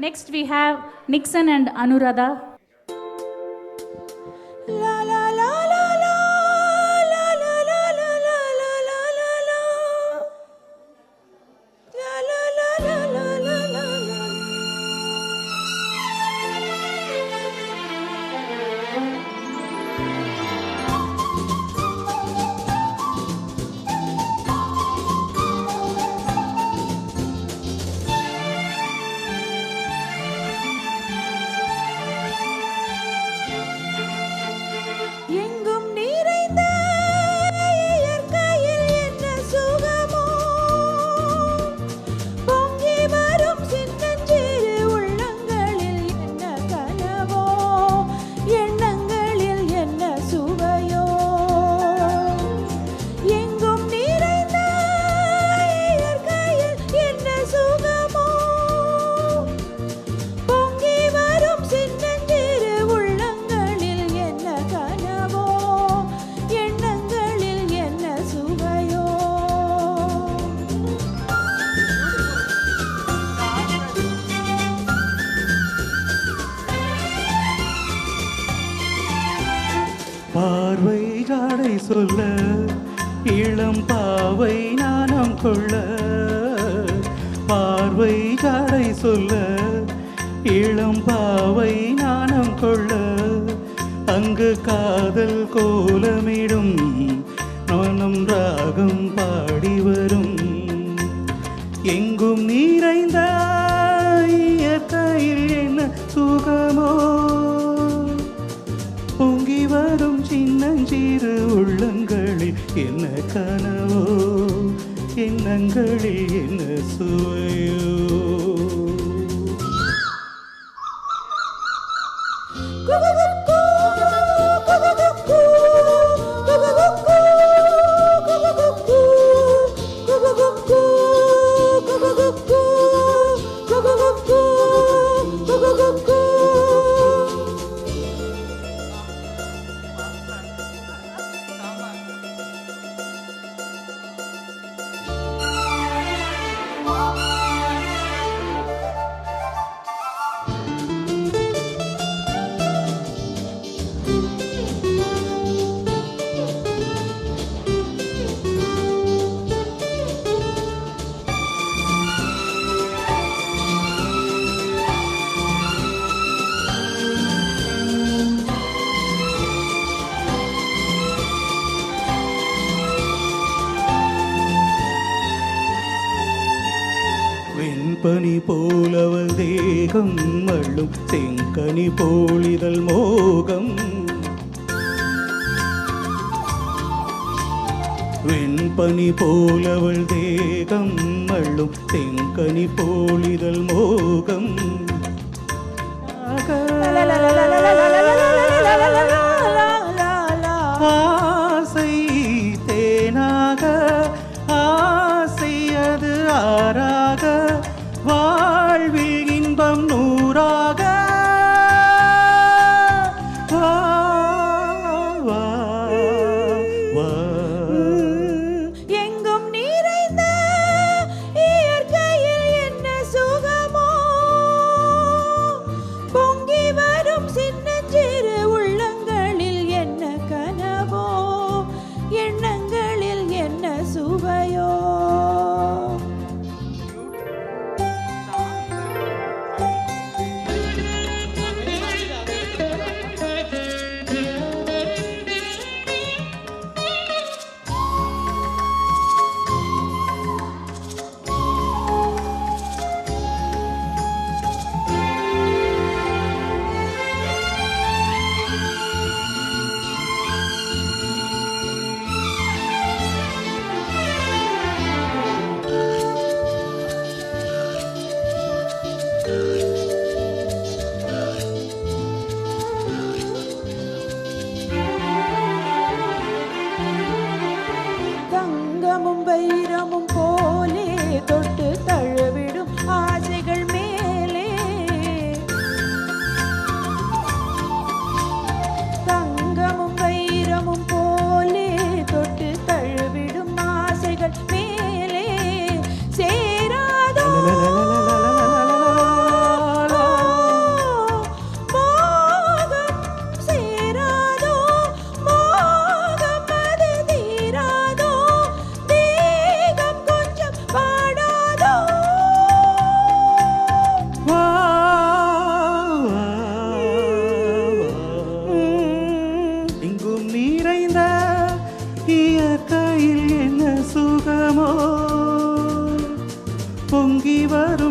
Next, we have Nixon and Anuradha. சொல்ல இளம் பாவை நாணம் கொள்ள பார்வை ஜாடை சொல்ல இளம் பாவை நாணம் கொள்ள அங்கு காதல் கோலமிடும் நானும் ராகம் பாடி வரும். எங்கும் நிறைந்த இயற்கையில் என்ன சுகமோ? பொங்கி வரும் சின்னஞ்சிறு உள்ள என்ன கனவோ எண்ணங்களில் என்ன சுவையோ வெண்பனி போலவள் தேகம் அள்ளும் செங்கனி போலிதழ் மோகம். வெண்பனி போலவள் தேகம் அள்ளும் செங்கனி போலிதழ் மோகம். ஆசை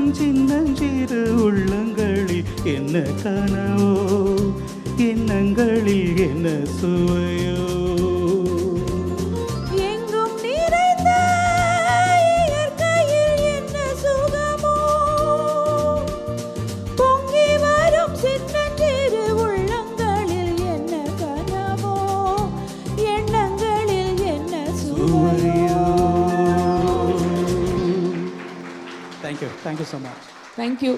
வாழும் சின்னஞ்சிறு உள்ளங்களில் என்ன கனவோ எண்ணங்களில் என்ன சுவையோ. Thank you thank you so much thank you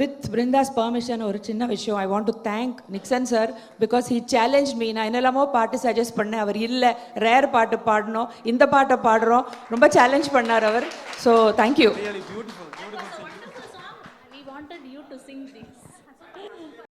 with Brinda's permission ஒரு சின்ன விஷயம். I want to thank Nixon sir because he challenge me நான் என்னெல்லாமோ பாட்டு சஜஸ்ட் பண்ணேன். அவர் இல்லை. ரேர் பாட்டு பாடணும். இந்த பாட்டை பாடுறோம். ரொம்ப சேலஞ்ச் பண்ணார் அவர். So thank you We wanted you to sing this.